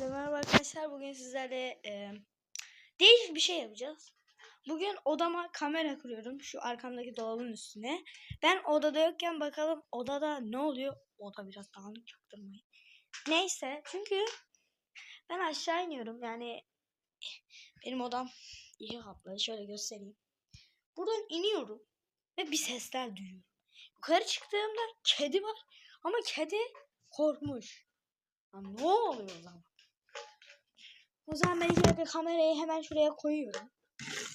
Herkese merhaba arkadaşlar. Bugün sizlerle e, değişik bir şey yapacağız. Bugün odama kamera kuruyorum. Şu arkamdaki dolabın üstüne. Ben odada yokken bakalım odada ne oluyor? Oda biraz dağınık çaktırmayın. Neyse çünkü ben aşağı iniyorum. Yani benim odam iyi kaplı. Şöyle göstereyim. Buradan iniyorum ve bir sesler duyuyorum. Yukarı çıktığımda kedi var ama kedi korkmuş. Lan ne oluyor o zaman? O zaman ben önce kamerayı hemen şuraya koyuyorum.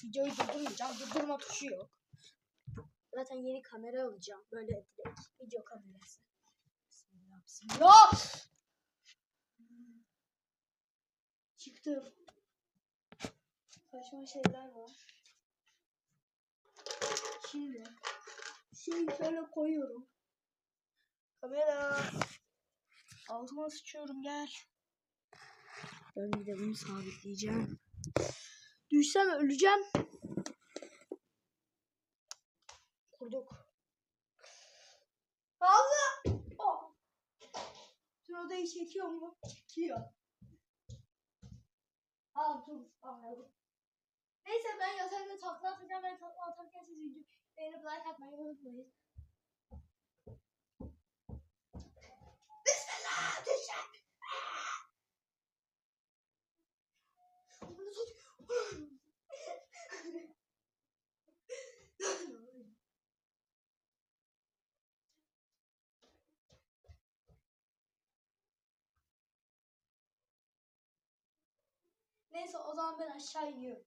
Videoyu durdurmayacağım. Durdurma tuşu yok. Zaten yeni kamera alacağım. Böyle direkt video kamerası. Bismillah, bismillah. Çıktım. Saçma şeyler var. Şimdi şeyi şöyle koyuyorum. Kamera. Altıma sıçıyorum gel. Ben de bunu sabitleyeceğim. Düşsem öleceğim. Kurduk. Allah! Oh. Dur odayı çekiyor mu? Çekiyor. Aa dur. Neyse ben yatakta takla atacağım. Ben takla atarken siz video beğenip like atmayı unutmayın. Neyse o zaman ben aşağı iniyorum.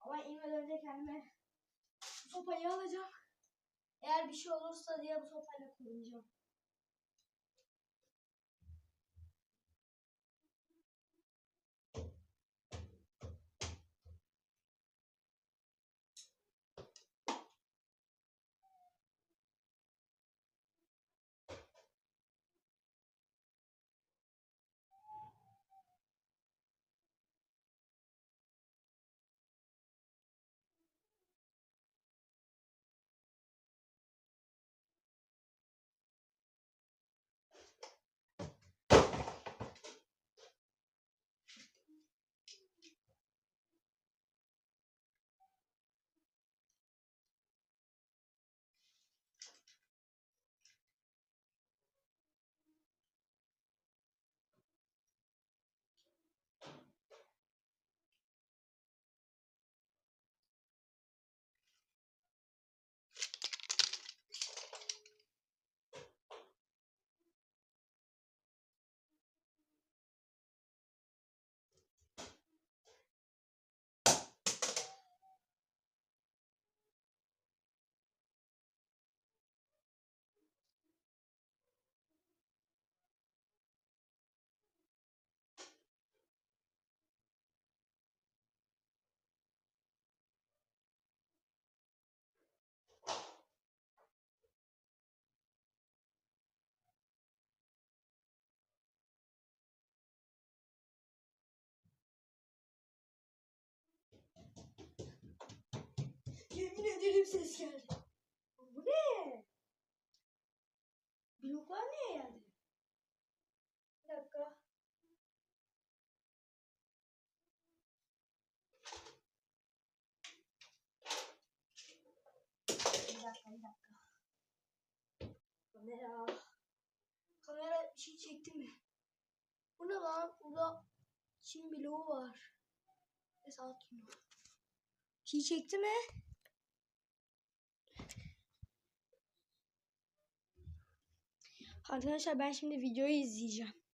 Ama inmeden önce kendime sopayı alacağım. Eğer bir şey olursa diye bu sopayla korunacağım. Yemin ederim ses geldi. Bu ne? Bloklar niye geldi? Bir dakika. Bir dakika, bir dakika. Kamera. Kamera bir şey çekti mi? Bu ne lan? Burada Çin bloğu var. Mesela atmıyor. Bir şey çekti mi? Arkadaşlar ben şimdi videoyu izleyeceğim.